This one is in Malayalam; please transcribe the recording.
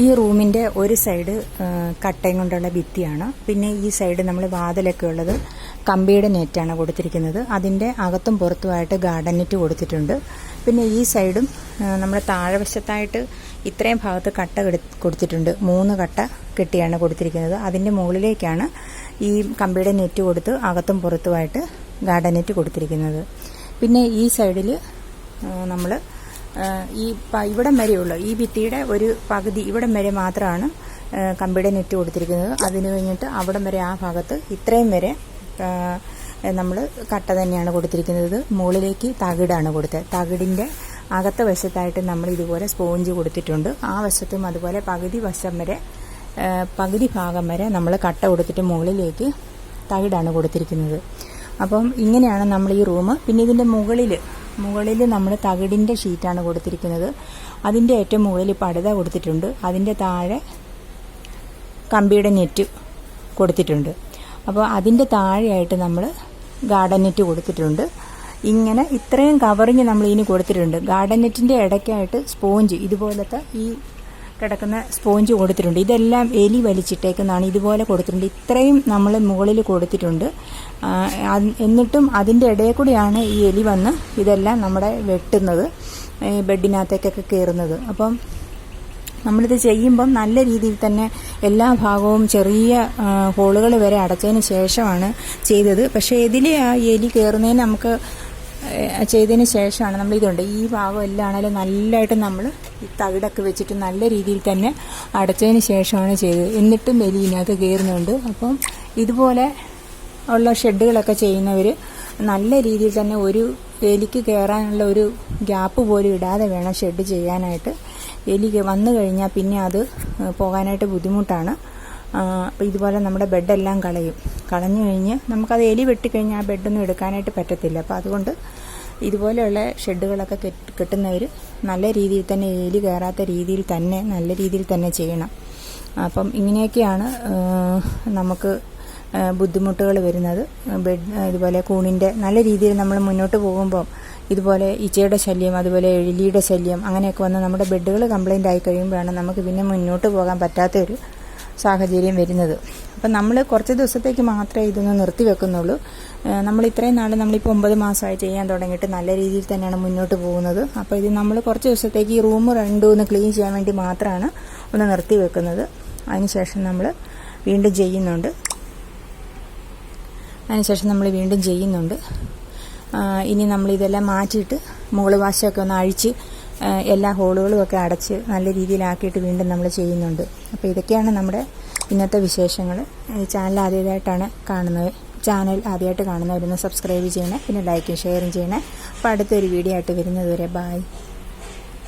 ഈ റൂമിന്റെ ഒരു സൈഡ് കട്ടയും കൊണ്ടുള്ള ഭിത്തിയാണ്. പിന്നെ ഈ സൈഡ് നമ്മൾ വാതിലൊക്കെ ഉള്ളത് കമ്പിയുടെ നെറ്റാണ് കൊടുത്തിരിക്കുന്നത്. അതിന്റെ അകത്തും പുറത്തുമായിട്ട് ഗാർഡൻ നെറ്റ് കൊടുത്തിട്ടുണ്ട്. പിന്നെ ഈ സൈഡും നമ്മൾ താഴെവശത്തായിട്ട് ഇത്രയും ഭാഗത്ത് കട്ട കൊടുത്തിട്ടുണ്ട്. മൂന്ന് കട്ട കെട്ടിയാണ് കൊടുത്തിരിക്കുന്നത്. അതിന്റെ മുകളിലേക്കാണ് ഈ കമ്പിയുടെ നെറ്റ് കൊടുത്ത് അകത്തും പുറത്തുമായിട്ട് ഗാർഡൻ നെറ്റ് കൊടുത്തിരിക്കുന്നത്. പിന്നെ ഈ സൈഡിൽ നമ്മൾ ഈ ഇവിടം വരെയുള്ളൂ ഈ ഭിത്തിയുടെ ഒരു പകുതി ഇവിടം വരെ മാത്രമാണ് കമ്പിയുടെ നെറ്റ് കൊടുത്തിരിക്കുന്നത്. അതിന് കഴിഞ്ഞിട്ട് അവിടം വരെ ആ ഭാഗത്ത് ഇത്രയും വരെ നമ്മൾ കട്ട തന്നെയാണ് കൊടുത്തിരിക്കുന്നത്. മുകളിലേക്ക് തകിടാണ് കൊടുത്തത് തകിടിന്റെ അകത്തെ വശത്തായിട്ട് നമ്മൾ ഇതുപോലെ സ്പോഞ്ച് കൊടുത്തിട്ടുണ്ട്. ആ വശത്തും അതുപോലെ പകുതി വശം വരെ പകുതി ഭാഗം വരെ നമ്മൾ കട്ട കൊടുത്തിട്ട് മുകളിലേക്ക് തകിടാണ് കൊടുത്തിരിക്കുന്നത്. അപ്പം ഇങ്ങനെയാണ് നമ്മൾ ഈ റൂം. പിന്നെ ഇതിന്റെ മുകളിൽ മുകളിൽ നമ്മൾ തകിടിന്റെ ഷീറ്റാണ് കൊടുത്തിരിക്കുന്നത്. അതിന്റെ ഏറ്റവും മുകളിൽ പടുത കൊടുത്തിട്ടുണ്ട്. അതിന്റെ താഴെ കമ്പിയുടെ നെറ്റ് കൊടുത്തിട്ടുണ്ട്. അപ്പോൾ അതിന്റെ താഴെയായിട്ട് നമ്മൾ ഗാർഡൻ നെറ്റ് കൊടുത്തിട്ടുണ്ട്. ഇങ്ങനെ ഇത്രയും കവറിങ് നമ്മൾ ഇനി കൊടുത്തിട്ടുണ്ട്. ഗാർഡൻ നെറ്റിന്റെ ഇടയ്ക്കായിട്ട് സ്പോഞ്ച് ഇതുപോലത്തെ ഈ കിടക്കുന്ന സ്പോഞ്ച് കൊടുത്തിട്ടുണ്ട്. ഇതെല്ലാം എലി വലിച്ചിട്ടേക്കുന്നതാണ് ഇതുപോലെ കൊടുത്തിട്ടുണ്ട്. ഇത്രയും നമ്മൾ മുകളിൽ കൊടുത്തിട്ടുണ്ട്. എന്നിട്ടും അതിന്റെ ഇടയിൽ കൂടിയാണ് ഈ എലി വന്ന് ഇതെല്ലാം നമ്മുടെ വെട്ടുന്നത് ബെഡിനകത്തേക്കൊക്കെ കയറുന്നത് അപ്പം നമ്മളിത് ചെയ്യുമ്പം നല്ല രീതിയിൽ തന്നെ എല്ലാ ഭാഗവും ചെറിയ ഹോളുകൾ വരെ അടച്ചതിന് ശേഷമാണ് ചെയ്തത്. പക്ഷേ ഇതിൽ ആ എലി കയറുന്നതിന് നമുക്ക് ചെയ്തതിന് ശേഷമാണ് നമ്മൾ ഇതുണ്ട്. ഈ ഭാഗം എല്ലാം ആണെങ്കിലും നല്ലതായിട്ട് നമ്മൾ ഈ തവിടൊക്കെ വെച്ചിട്ട് നല്ല രീതിയിൽ തന്നെ അടച്ചതിന് ശേഷമാണ് ചെയ്തത്. എന്നിട്ടും എലി ഇതിനകത്ത് കയറുന്നുണ്ട്. അപ്പം ഇതുപോലെ ഉള്ള ഷെഡുകളൊക്കെ ചെയ്യുന്നവർ നല്ല രീതിയിൽ തന്നെ ഒരു എലിക്ക് കയറാനുള്ള ഒരു ഗ്യാപ്പ് പോലും ഇടാതെ വേണം ഷെഡ് ചെയ്യാനായിട്ട്. എലി വന്നു കഴിഞ്ഞാൽ പിന്നെ അത് പോകാനായിട്ട് ബുദ്ധിമുട്ടാണ്. അപ്പോൾ ഇതുപോലെ നമ്മുടെ ബെഡെല്ലാം കളയും. കളഞ്ഞു കഴിഞ്ഞ് നമുക്കത് എലി വെട്ടിക്കഴിഞ്ഞാൽ ആ ബെഡൊന്നും എടുക്കാനായിട്ട് പറ്റത്തില്ല. അപ്പോൾ അതുകൊണ്ട് ഇതുപോലെയുള്ള ഷെഡുകളൊക്കെ കെട്ട്- കെട്ടുന്നവർ നല്ല രീതിയിൽ തന്നെ എലി കയറാത്ത രീതിയിൽ തന്നെ നല്ല രീതിയിൽ തന്നെ ചെയ്യണം. അപ്പം ഇങ്ങനെയൊക്കെയാണ് നമുക്ക് ബുദ്ധിമുട്ടുകൾ വരുന്നത്. ബെഡ് ഇതുപോലെ കൂണിന്റെ നല്ല രീതിയിൽ നമ്മൾ മുന്നോട്ട് പോകുമ്പോൾ ഇതുപോലെ ഇച്ചയുടെ ശല്യം അതുപോലെ എലിയുടെ ശല്യം അങ്ങനെയൊക്കെ വന്ന് നമ്മുടെ ബെഡുകൾ കംപ്ലൈന്റ് ആയി കഴിയുമ്പോഴാണ് നമുക്ക് പിന്നെ മുന്നോട്ട് പോകാൻ പറ്റാത്ത ഒരു സാഹചര്യം വരുന്നത്. അപ്പം നമ്മൾ കുറച്ച് ദിവസത്തേക്ക് മാത്രമേ ഇതൊന്ന് നിർത്തി വെക്കുന്നുള്ളൂ. നമ്മൾ ഇത്രയും നാൾ നമ്മളിപ്പോൾ ഒമ്പത് മാസമായി ചെയ്യാൻ തുടങ്ങിയിട്ട് നല്ല രീതിയിൽ തന്നെയാണ് മുന്നോട്ട് പോകുന്നത്. അപ്പോൾ ഇത് നമ്മൾ കുറച്ച് ദിവസത്തേക്ക് ഈ റൂം രണ്ടും ഒന്ന് ക്ലീൻ ചെയ്യാൻ വേണ്ടി മാത്രമാണ് ഒന്ന് നിർത്തി വെക്കുന്നത്. അതിനുശേഷം നമ്മൾ വീണ്ടും ചെയ്യുന്നുണ്ട്. അതിനുശേഷം നമ്മൾ വീണ്ടും ചെയ്യുന്നുണ്ട്. ഇനി നമ്മൾ ഇതെല്ലാം മാറ്റിയിട്ട് മുകൾ വാശമൊക്കെ ഒന്ന് അഴിച്ച് എല്ലാ ഹോളുകളും ഒക്കെ അടച്ച് നല്ല രീതിയിലാക്കിയിട്ട് വീണ്ടും നമ്മൾ ചെയ്യുന്നുണ്ട്. അപ്പോൾ ഇതൊക്കെയാണ് നമ്മുടെ ഇന്നത്തെ വിശേഷങ്ങൾ. ചാനൽ ആദ്യമായിട്ടാണ് കാണുന്നത്. ചാനൽ ആദ്യമായിട്ട് കാണുന്നവരൊന്ന് സബ്സ്ക്രൈബ് ചെയ്യണേ പിന്നെ ലൈക്കും ഷെയറും ചെയ്യണേ. അപ്പോൾ അടുത്തൊരു വീഡിയോ ആയിട്ട് വരുന്നതുവരെ ബായ്